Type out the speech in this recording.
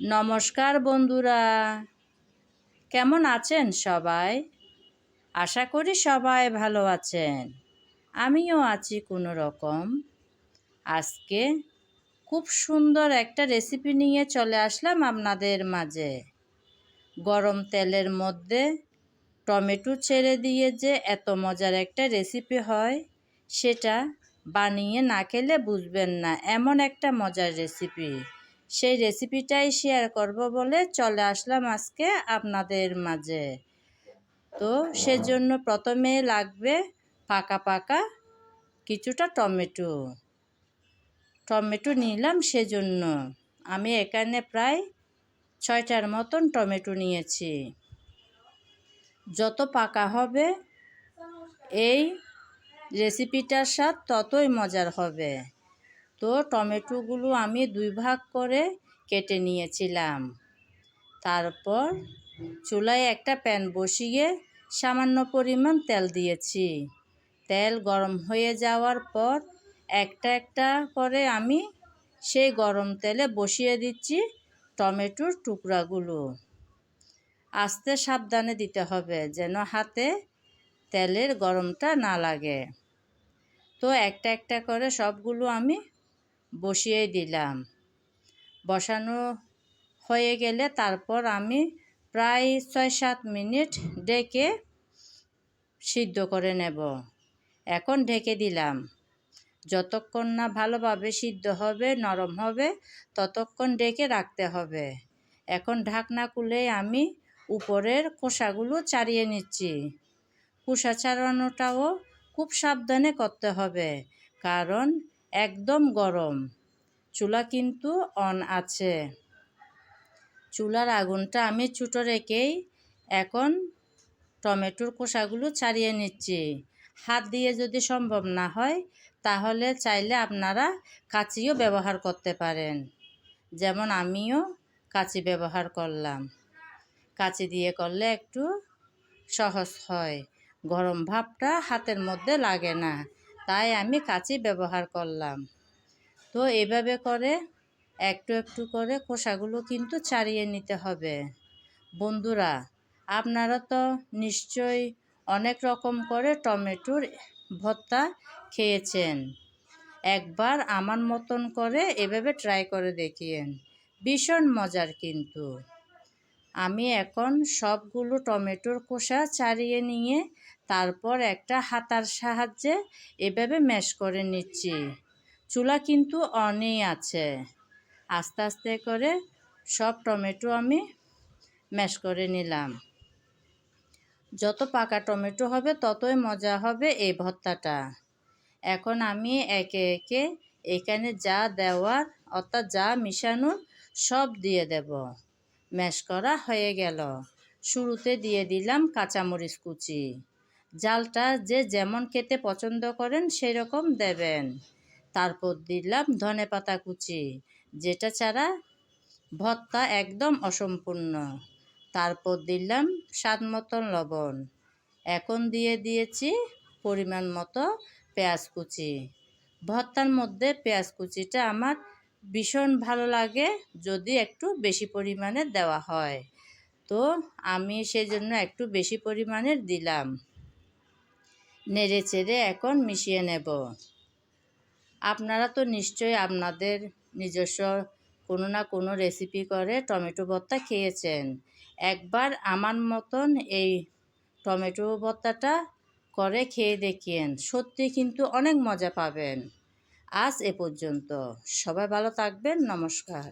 নমস্কার বন্ধুরা। কেমন আছেন সবাই? আশা করি সবাই ভালো আছেন। আমিও আছি কোনো রকম। আজকে খুব সুন্দর একটা রেসিপি নিয়ে চলে আসলাম আপনাদের মাঝে। গরম তেলের মধ্যে টমেটো ছেড়ে দিয়ে যে এত মজার একটা রেসিপি হয়, সেটা বানিয়ে না খেলে বুঝবেন না, এমন একটা মজার রেসিপি সেই রেসিপিটাই শেয়ার করব বলে চলে আসলাম আজকে আপনাদের মাঝে। তো সেজন্য প্রথমে লাগবে পাকা পাকা কিছুটা টমেটো। টমেটো নিলাম সেজন্য। আমি এখানে প্রায় ছয়টার মতন টমেটো নিয়েছি। যত পাকা হবে এই রেসিপিটার স্বাদ ততই মজার হবে। তো টমেটোগুলো আমি দুই ভাগ করে কেটে নিয়েছিলাম। তারপর চুলায় একটা প্যান বসিয়ে সামান্য পরিমাণ তেল দিয়েছি। তেল গরম হয়ে যাওয়ার পর একটা একটা করে আমি সেই গরম তেলে বসিয়ে দিচ্ছি টমেটোর টুকরাগুলো। আস্তে সাবধানে দিতে হবে যেন হাতে তেলের গরমটা না লাগে। তো একটা একটা করে সবগুলো আমি বসিয়ে দিলাম। বসানো হয়ে গেলে তারপর আমি প্রায় ছয় সাত মিনিট ডেকে সিদ্ধ করে নেব। এখন ঢেকে দিলাম। যতক্ষণ না ভালোভাবে সিদ্ধ হবে, নরম হবে, ততক্ষণ ডেকে রাখতে হবে। এখন ঢাকনা খুলে আমি উপরের খোসাগুলো চারিয়ে নিচ্ছি। খোসা ছাড়ানোটাও খুব সাবধানে করতে হবে, কারণ একদম গরম। চুলা কিন্তু অন আছে। চুলার আগুনটা আমি ছোটো রেখেই এখন টমেটোর খোসাগুলো ছাড়িয়ে নিচ্ছি। হাত দিয়ে যদি সম্ভব না হয়, তাহলে চাইলে আপনারা কাঁচিও ব্যবহার করতে পারেন। যেমন আমিও কাঁচি ব্যবহার করলাম। কাঁচি দিয়ে করলে একটু সহজ হয়। গরম ভাবটা হাতের মধ্যে লাগে না। তাই আমি কাঁচি ব্যবহার করলাম। তো এভাবে করে একটু একটু করে খোসাগুলো কিন্তু ছাড়িয়ে নিতে হবে। বন্ধুরা, আপনারা তো নিশ্চয়ই অনেক রকম করে টমেটোর ভর্তা খেয়েছেন। একবার আমার মতন করে এভাবে ট্রাই করে দেখিয়েন। ভীষণ মজার কিন্তু। আমি এখন সবগুলো টমেটোর খোসা ছাড়িয়ে নিয়ে তারপর একটা হাতার সাহায্যে এভাবে ম্যাশ করে নিচ্ছি। চুলা কিন্তু অনেই আছে। আস্তে আস্তে করে সব টমেটো আমি ম্যাশ করে নিলাম। যত পাকা টমেটো হবে, ততই মজা হবে এই ভর্তাটা। এখন আমি একে একে এখানে যা দেওয়ার, অর্থাৎ যা মিশানোর, সব দিয়ে দেব। ম্যাশ করা হয়ে গেল। শুরুতে দিয়ে দিলাম কাঁচামরিচ কুচি। জালটা যে যেমন খেতে পছন্দ করেন সেই রকম দেবেন। তারপর দিলাম ধনে পাতা কুচি, যেটা ছাড়া ভর্তা একদম অসম্পূর্ণ। তারপর দিলাম স্বাদ মতন লবণ। এখন দিয়ে দিয়েছি পরিমাণ মতো পেঁয়াজ কুচি। ভর্তার মধ্যে পেঁয়াজ কুচিটা আমার ভীষণ ভালো লাগে, যদি একটু বেশি পরিমাণে দেওয়া হয়। তো আমি সেই জন্য একটু বেশি পরিমাণের দিলাম। নেড়ে চেড়ে এখন মিশিয়ে নেব। আপনারা তো নিশ্চয়ই আপনাদের নিজস্ব কোনো না কোনো রেসিপি করে টমেটো ভর্তা খেয়েছেন। একবার আমার মতন এই টমেটো ভর্তাটা করে খেয়ে দেখিয়েন, সত্যি কিন্তু অনেক মজা পাবেন। আজ এ পর্যন্ত। সবাই ভালো থাকবেন, নমস্কার।